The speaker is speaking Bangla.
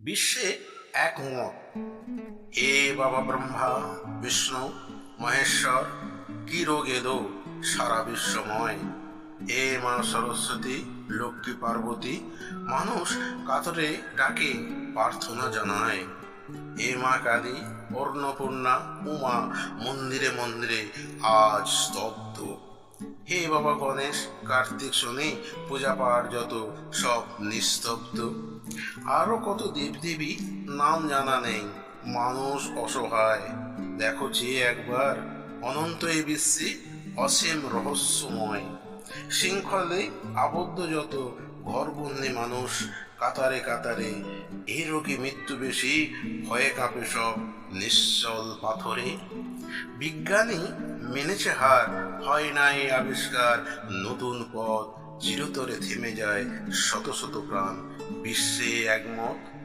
বিশ্বে একমত হে বাবা ব্রহ্মা, বিষ্ণু, মহেশ্বর, কি রোগে সারা বিশ্বময়। হে মা সরস্বতী, লক্ষ্মী পার্বতী, মানুষ কাতরে ডাকে, প্রার্থনা জানায়। হে মা কালী অন্নপূর্ণা উমা মন্দিরে মন্দিরে আজ স্তব্ধ। হে বাবা গণেশ, কার্তিক শনি, পূজা পাঠ যত সব নিস্তব্ধ। আরও কত দেবদেবী নাম জানা নেই, মানুষ অসহায়। দেখো যে একবার অনন্ত এই বিশ্বে অসীম রহস্যময়। শৃঙ্খলে আবদ্ধ যত ঘরবন্দি মানুষ কাতারে কাতারে এই রোগে মৃত্যু বেশি? ভয়ে কাঁপে সব নিশ্চল পাথরে। বিজ্ঞানী মেনেছে হার, হয় নাই আবিষ্কার। নতুন পথ চিরতরে থেমে যায় শত শত প্রাণ। বিশ্বে একমত